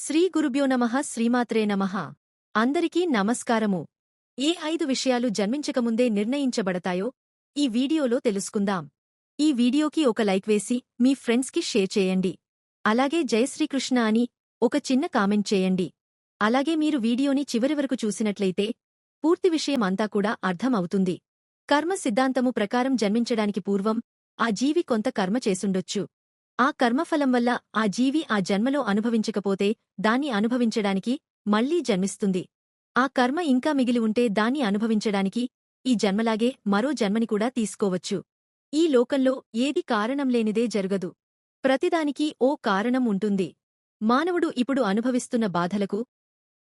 శ్రీ గురుభ్యో నమః శ్రీమాత్రే నమః. అందరికీ నమస్కారము. ఏ ఐదు విషయాలు జన్మించకముందే నిర్ణయించబడతాయో ఈ వీడియోలో తెలుసుకుందాం. ఈ వీడియోకి ఒక లైక్ వేసి మీ ఫ్రెండ్స్కి షేర్ చేయండి. అలాగే జయశ్రీకృష్ణ అని ఒక చిన్న కామెంట్ చేయండి. అలాగే మీరు వీడియోని చివరి వరకు చూసినట్లయితే పూర్తి విషయం అంతా కూడా అర్థం అవుతుంది కర్మ సిద్ధాంతము ప్రకారం జన్మించడానికి పూర్వం ఆ జీవి కొంత కర్మ చేసుండొచ్చు ఆ కర్మఫలం వల్ల ఆ జీవి ఆ జన్మలో అనుభవించకపోతే దాన్ని అనుభవించడానికి మళ్ళీ జన్మిస్తుంది. ఆ కర్మ ఇంకా మిగిలి ఉంటే దాన్ని అనుభవించడానికి ఈ జన్మలాగే మరో జన్మని కూడా తీసుకోవచ్చు. ఈ లోకంలో ఏది కారణం లేనిదే జరగదు. ప్రతిదానికి ఓ కారణం ఉంటుంది. మానవుడు ఇప్పుడు అనుభవిస్తున్న బాధలకు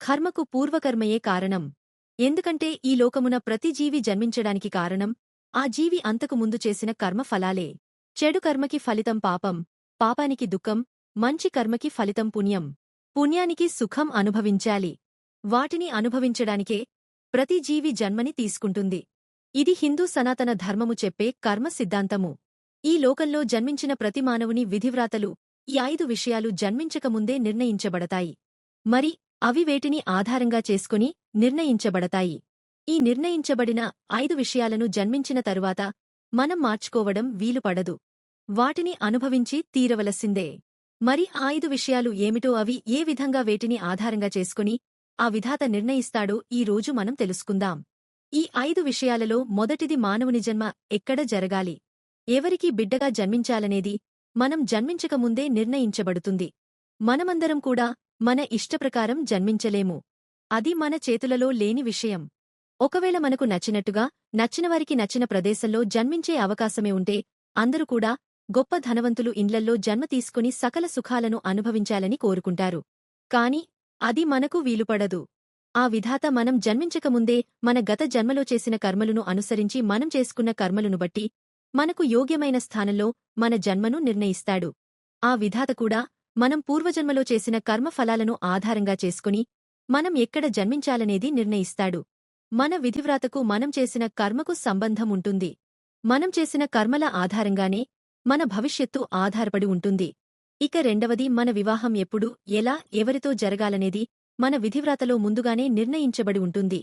కర్మకు పూర్వకర్మయే కారణం. ఎందుకంటే ఈ లోకమున ప్రతి జీవి జన్మించడానికి కారణం ఆ జీవి అంతకు ముందు చేసిన కర్మ ఫలాలే చెడు కర్మకి ఫలితం పాపం. పాపానికి దుఃఖం మంచి కర్మకి ఫలితం పుణ్యం. పుణ్యానికి సుఖం అనుభవించాలి. వాటిని అనుభవించడానికే ప్రతి జీవి జన్మని తీసుకుంటుంది. ఇది హిందూ సనాతన ధర్మము చెప్పే కర్మ సిద్ధాంతము. ఈ లోకంలో జన్మించిన ప్రతి మానవుని విధివ్రాతలు ఈ ఐదు విషయాలు జన్మించకముందే నిర్ణయించబడతాయి. మరి అవి వేటిని ఆధారంగా చేసుకుని నిర్ణయించబడతాయి. ఈ నిర్ణయించబడిన ఐదు విషయాలను జన్మించిన తరువాత మనం మార్చుకోవడం వీలుపడదు. వాటిని అనుభవించి తీరవలసిందే. మరి ఆ ఐదు విషయాలు ఏమిటో అవి ఏ విధంగా వేటిని ఆధారంగా చేసుకుని ఆ విధాత నిర్ణయిస్తాడో ఈ రోజు మనం తెలుసుకుందాం. ఈ ఐదు విషయాలలో మొదటిది మానవుని జన్మ ఎక్కడ జరగాలి? ఎవరికి బిడ్డగా జన్మించాలనేది మనం జన్మించకముందే నిర్ణయించబడుతుంది. మనమందరం కూడా మన ఇష్టప్రకారం జన్మించలేము. అది మన చేతులలో లేని విషయం. ఒకవేళ మనకు నచ్చినట్టుగా నచ్చినవారికి నచ్చిన ప్రదేశంలో జన్మించే అవకాశమే ఉంటే అందరూ కూడా గొప్ప ధనవంతులు ఇండ్లల్లో జన్మ తీసుకుని సకల సుఖాలను అనుభవించాలని కోరుకుంటారు. కాని అది మనకు వీలుపడదు. ఆ విధాత మనం జన్మించకముందే మన గత జన్మలో చేసిన కర్మలను అనుసరించి మనం చేసుకున్న కర్మలను బట్టి మనకు యోగ్యమైన స్థానంలో మన జన్మను నిర్ణయిస్తాడు. ఆ విధాత కూడా మనం పూర్వజన్మలో చేసిన కర్మ ఫలాలను ఆధారంగా చేసుకుని మనం ఎక్కడ జన్మించాలనేది నిర్ణయిస్తాడు. మన విధివ్రాతకు మనం చేసిన కర్మకు సంబంధం ఉంటుంది. మనం చేసిన కర్మల ఆధారంగానే మన భవిష్యత్తు ఆధారపడి ఉంటుంది. ఇక రెండవది మన వివాహం ఎప్పుడు ఎలా ఎవరితో జరగాలనేది మన విధివ్రాతలో ముందుగానే నిర్ణయించబడి ఉంటుంది.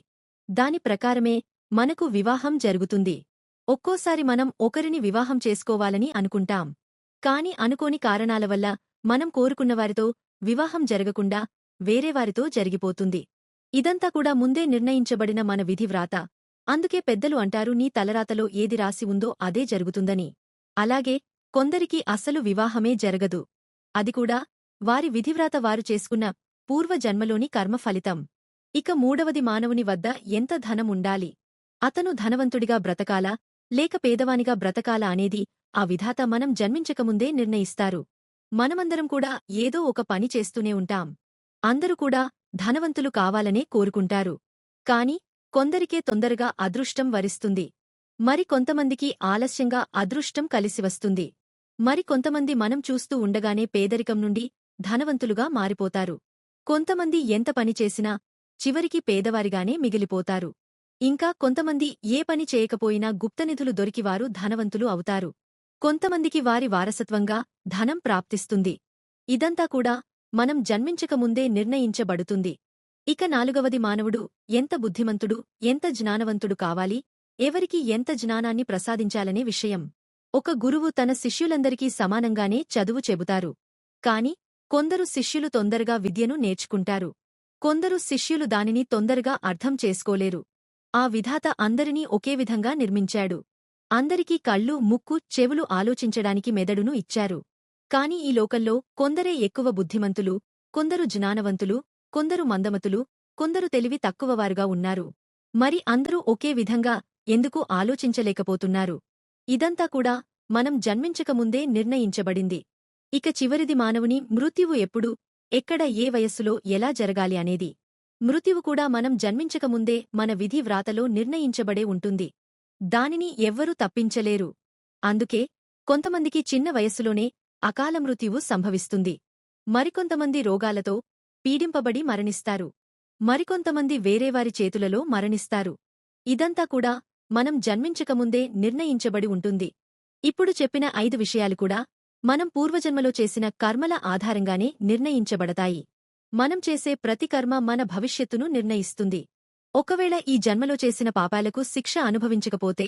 దాని ప్రకారమే మనకు వివాహం జరుగుతుంది. ఒక్కోసారి మనం ఒకరిని వివాహం చేసుకోవాలని అనుకుంటాం. కాని అనుకోని కారణాల వల్ల మనం కోరుకున్నవారితో వివాహం జరగకుండా వేరేవారితో జరిగిపోతుంది. ఇదంతా కూడా ముందే నిర్ణయించబడిన మన విధివ్రాత. అందుకే పెద్దలు అంటారు నీ తలరాతలో ఏది రాసి ఉందో అదే జరుగుతుందని. అలాగే కొందరికి అసలు వివాహమే జరగదు. అది కూడా వారి విధివ్రాత వారు చేసుకున్న పూర్వజన్మలోని కర్మ ఫలితం. ఇక మూడవది మానవుని వద్ద ఎంత ధనం ఉండాలి? అతను ధనవంతుడిగా బ్రతకాలా? లేక పేదవానిగా బ్రతకాలా అనేది ఆ విధాత మనం జన్మించకముందే నిర్ణయిస్తారు. మనమందరం కూడా ఏదో ఒక పని చేస్తూనే ఉంటాం. అందరూ కూడా ధనవంతులు కావాలనే కోరుకుంటారు. కాని కొందరికే తొందరగా అదృష్టం వరిస్తుంది. మరి కొంతమందికి ఆలస్యంగా అదృష్టం కలిసివస్తుంది మరి కొంతమంది మనం చూస్తూ ఉండగానే పేదరికం నుండి ధనవంతులుగా మారిపోతారు. కొంతమంది ఎంత పనిచేసినా చివరికి పేదవారిగానే మిగిలిపోతారు. ఇంకా కొంతమంది ఏ పని చేయకపోయినా గుప్తనిధులు దొరికివారు ధనవంతులు అవుతారు. కొంతమందికి వారి వారసత్వంగా ధనం ప్రాప్తిస్తుంది. ఇదంతా కూడా మనం జన్మించకముందే నిర్ణయించబడుతుంది. ఇక నాలుగవది మానవుడు ఎంత బుద్ధిమంతుడు ఎంత జ్ఞానవంతుడు కావాలి ఎవరికి ఎంత జ్ఞానాన్ని ప్రసాదించాలనే విషయం. ఒక గురువు తన శిష్యులందరికీ సమానంగానే చదువు చెబుతారు. కాని కొందరు శిష్యులు తొందరగా విద్యను నేర్చుకుంటారు. కొందరు శిష్యులు దానిని తొందరగా అర్థం చేసుకోలేరు. ఆ విధాత అందరినీ ఒకే విధంగా నిర్మించాడు. అందరికీ కళ్ళు ముక్కు చెవులు ఆలోచించడానికి మెదడును ఇచ్చారు. కాని ఈ లోకంలో కొందరే ఎక్కువ బుద్ధిమంతులు కొందరు జ్ఞానవంతులు కొందరు మందమతులు కొందరు తెలివి తక్కువవారుగా ఉన్నారు. మరి అందరూ ఒకే విధంగా ఎందుకు ఆలోచించలేకపోతున్నారు? ఇదంతా కూడా మనం జన్మించకముందే నిర్ణయించబడింది. ఇక చివరిది మానవుని మృత్యువు ఎప్పుడు ఎక్కడ ఏ వయస్సులో ఎలా జరగాలి అనేది. మృత్యువు కూడా మనం జన్మించకముందే మన విధి వ్రాతలో నిర్ణయించబడే ఉంటుంది. దానిని ఎవ్వరూ తప్పించలేరు. అందుకే కొంతమందికి చిన్న వయస్సులోనే అకాల మృత్యువు సంభవిస్తుంది. మరికొంతమంది రోగాలతో పీడింపబడి మరణిస్తారు. మరికొంతమంది వేరేవారి చేతులలో మరణిస్తారు. ఇదంతా కూడా మనం జన్మించకముందే నిర్ణయించబడి ఉంటుంది. ఇప్పుడు చెప్పిన ఐదు విషయాలు కూడా మనం పూర్వజన్మలో చేసిన కర్మల ఆధారంగానే నిర్ణయించబడతాయి. మనం చేసే ప్రతి కర్మ మన భవిష్యత్తును నిర్ణయిస్తుంది. ఒకవేళ ఈ జన్మలో చేసిన పాపాలకు శిక్ష అనుభవించకపోతే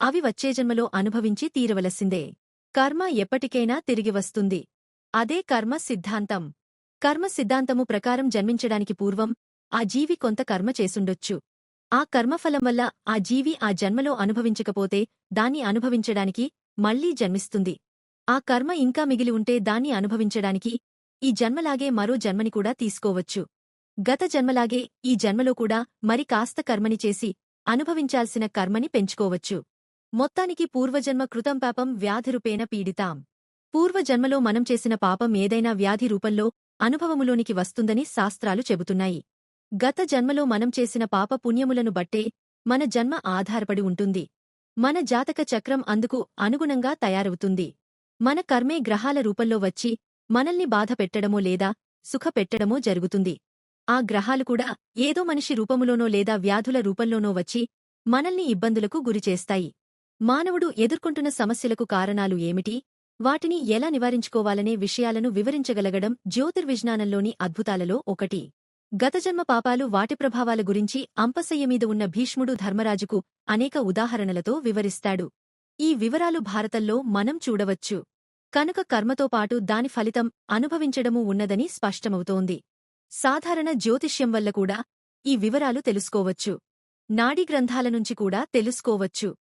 అవి వచ్చే జన్మలో అనుభవించి తీరవలసిందే. కర్మ ఎప్పటికైనా తిరిగి వస్తుంది. అదే కర్మ సిద్ధాంతం. కర్మ సిద్ధాంతము ప్రకారం జన్మించడానికి పూర్వం ఆ జీవి కొంత కర్మ చేసుండొచ్చు. ఆ కర్మఫలం వల్ల ఆ జీవి ఆ జన్మలో అనుభవించకపోతే దాన్ని అనుభవించడానికి మళ్ళీ జన్మిస్తుంది. ఆ కర్మ ఇంకా మిగిలి ఉంటే దాన్ని అనుభవించడానికి ఈ జన్మలాగే మరో జన్మని కూడా తీసుకోవచ్చు. గత జన్మలాగే ఈ జన్మలో కూడా మరి కాస్త కర్మని చేసి అనుభవించాల్సిన కర్మని పెంచుకోవచ్చు. మొత్తానికి పూర్వజన్మ కృతం పాపం వ్యాధిరూపేణ పీడితాం. పూర్వజన్మలో మనం చేసిన పాపం ఏదైనా వ్యాధి రూపంలో అనుభవములోనికి వస్తుందని శాస్త్రాలు చెబుతున్నాయి. గత జన్మలో మనం చేసిన పాప పుణ్యములను బట్టే మన జన్మ ఆధారపడి ఉంటుంది. మన జాతక చక్రం అందుకు అనుగుణంగా తయారవుతుంది. మన కర్మే గ్రహాల రూపంలో వచ్చి మనల్ని బాధ పెట్టడమో లేదా సుఖపెట్టడమో జరుగుతుంది. ఆ గ్రహాలు కూడా ఏదో మనిషి రూపములోనో లేదా వ్యాధుల రూపంలోనో వచ్చి మనల్ని ఇబ్బందులకు గురిచేస్తాయి మానవుడు ఎదుర్కొంటున్న సమస్యలకు కారణాలు ఏమిటి? వాటిని ఎలా నివారించుకోవాలనే విషయాలను వివరించగలగడం జ్యోతిర్విజ్ఞానంలోని అద్భుతాలలో ఒకటి. గతజన్మ పాపాలు వాటి ప్రభావాల గురించి అంపశయ్యమీద ఉన్న భీష్ముడు ధర్మరాజుకు అనేక ఉదాహరణలతో వివరిస్తాడు. ఈ వివరాలు భారతంలో మనం చూడవచ్చు. కనుక కర్మతో పాటు దాని ఫలితం అనుభవించడమూ ఉన్నదని స్పష్టమవుతోంది. సాధారణ జ్యోతిష్యం వల్ల కూడా ఈ వివరాలు తెలుసుకోవచ్చు. నాడీ గ్రంథాల నుంచి కూడా తెలుసుకోవచ్చు.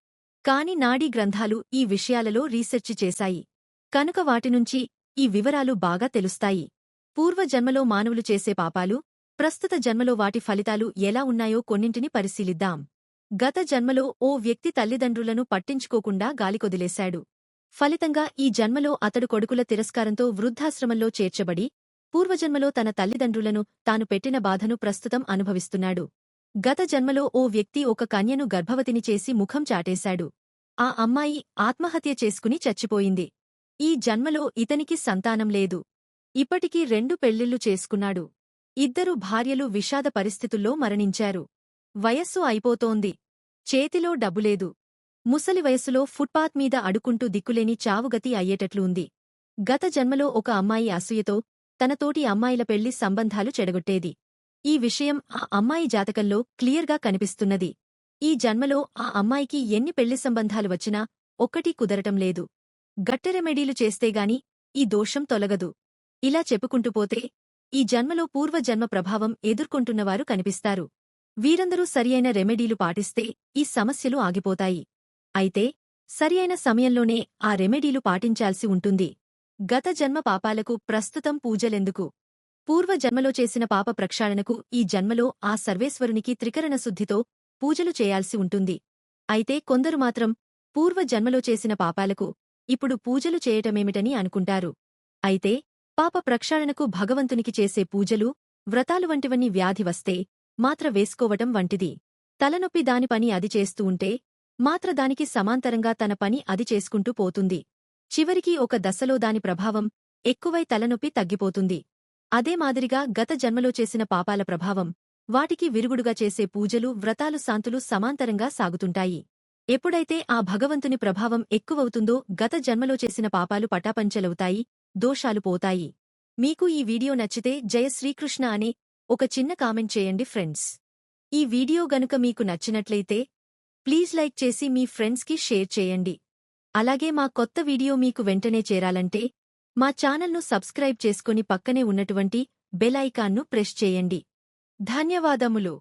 కాని నాడీ గ్రంథాలు ఈ విషయాలలో రీసెర్చి చేశాయి. కనుక వాటినుంచి ఈ వివరాలు బాగా తెలుస్తాయి. పూర్వజన్మలో మానవులు చేసే పాపాలు ప్రస్తుత జన్మలో వాటి ఫలితాలు ఎలా ఉన్నాయో కొన్నింటిని పరిశీలిద్దాం. గత జన్మలో ఓ వ్యక్తి తల్లిదండ్రులను పట్టించుకోకుండా గాలికొదిలేశాడు. ఫలితంగా ఈ జన్మలో అతడు కొడుకుల తిరస్కారంతో వృద్ధాశ్రమంలో చేర్చబడి పూర్వజన్మలో తన తల్లిదండ్రులను తాను పెట్టిన బాధను ప్రస్తుతం అనుభవిస్తున్నాడు. గత జన్మలో ఓ వ్యక్తి ఒక కన్యను గర్భవతిని చేసి ముఖం చాటేశాడు. ఆ అమ్మాయి ఆత్మహత్య చేసుకుని చచ్చిపోయింది. ఈ జన్మలో ఇతనికి సంతానం లేదు. ఇప్పటికీ రెండు పెళ్ళిళ్ళు చేసుకున్నాడు. ఇద్దరు భార్యలు విషాద పరిస్థితుల్లో మరణించారు. వయస్సు అయిపోతోంది. చేతిలో డబ్బులేదు. ముసలి వయస్సులో ఫుట్పాత్ మీద అడుకుంటూ దిక్కులేని చావుగతి అయ్యేటట్లు ఉంది గత జన్మలో ఒక అమ్మాయి అసూయతో తనతోటి అమ్మాయిల పెళ్ళి సంబంధాలు చెడగొట్టేది. ఈ విషయం ఆ అమ్మాయి జాతకంలో క్లియర్గా కనిపిస్తున్నది. ఈ జన్మలో ఆ అమ్మాయికి ఎన్ని పెళ్ళి సంబంధాలు వచ్చినా ఒక్కటీ కుదరటం లేదు. గట్టెరెమెడీలు చేస్తేగాని ఈ దోషం తొలగదు. ఇలా చెప్పుకుంటూ పోతే ఈ జన్మలో పూర్వజన్మ ప్రభావం ఎదుర్కొంటున్నవారు కనిపిస్తారు. వీరందరూ సరియైన రెమెడీలు పాటిస్తే ఈ సమస్యలు ఆగిపోతాయి. అయితే సరియైన సమయంలోనే ఆ రెమెడీలు పాటించాల్సి ఉంటుంది. గత జన్మ పాపాలకు ప్రస్తుతం పూజలెందుకు? పూర్వజన్మలో చేసిన పాప ప్రక్షాళనకు ఈ జన్మలో ఆ సర్వేశ్వరునికి త్రికరణ శుద్ధితో పూజలు చేయాల్సి ఉంటుంది. అయితే కొందరు మాత్రం పూర్వజన్మలో చేసిన పాపాలకు ఇప్పుడు పూజలు చేయటమేమిటని అనుకుంటారు. అయితే పాప ప్రక్షాళనకు భగవంతునికి చేసే పూజలు వ్రతాలు వంటివన్నీ వ్యాధి వస్తే మాత్ర వేసుకోవటం వంటిది. తలనొప్పి దాని పని అది చేస్తూ ఉంటే మాత్ర దానికి సమాంతరంగా తన పని అది చేసుకుంటూ పోతుంది. చివరికి ఒక దశలో దాని ప్రభావం ఎక్కువై తలనొప్పి తగ్గిపోతుంది. అదే మాదిరిగా గత జన్మలో చేసిన పాపాల ప్రభావం వాటికి విరుగుడుగా చేసే పూజలు వ్రతాలు శాంతులు సమాంతరంగా సాగుతుంటాయి. ఎప్పుడైతే ఆ భగవంతుని ప్రభావం ఎక్కువవుతుందో గత జన్మలో చేసిన పాపాలు పటాపంచలవుతాయి. దోషాలు పోతాయి. మీకు ఈ వీడియో నచ్చితే జయ శ్రీకృష్ణ అనే ఒక చిన్న కామెంట్ చేయండి ఫ్రెండ్స్. ఈ వీడియో గనుక మీకు నచ్చినట్లయితే ప్లీజ్ లైక్ చేసి మీ ఫ్రెండ్స్కి షేర్ చేయండి. అలాగే మా కొత్త వీడియో మీకు వెంటనే చేరాలంటే మా ఛానల్ను సబ్స్క్రైబ్ చేసుకుని పక్కనే ఉన్నటువంటి బెల్ ఐకాన్ను ప్రెస్ చేయండి. ధన్యవాదములు.